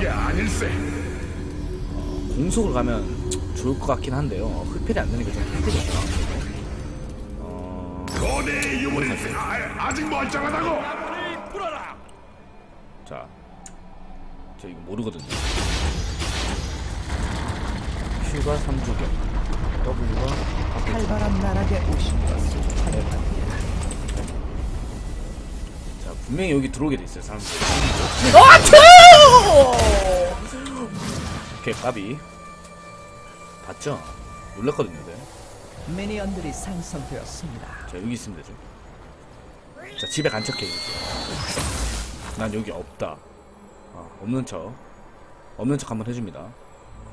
게 아닐세. 공속을 가면 좋을 것 같긴 한데요. 어, 흡혈이 안 되는 게 좀 힘들겠죠. 어... 거대 유물일세. 아, 아직 멀쩡하다고. 자, 저 이거 모르거든요. Q가 3주경, W가 칼바람 나락에 오신 것을 환영합니다. 자 분명히 여기 들어오게 돼 있어요 사람들. 아 오케이 까비. 봤죠? 놀랐거든요, 네. 미니언들이 생성되었습니다. 자 여기 있으면 되죠. 자 집에 간 척해 주세요. 난 여기 없다. 아, 없는 척. 없는 척 한번 해줍니다.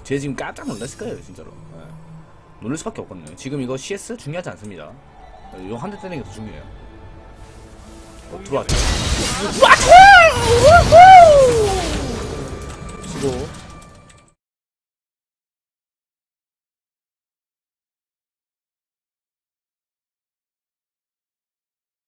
쟤 지금 깜짝 놀랐을 거예요 진짜로. 예. 놀랄 수밖에 없거든요. 지금 이거 CS 중요하지 않습니다. 이거 한 대 때리는 게 더 중요해요. 어, 들어왔죠.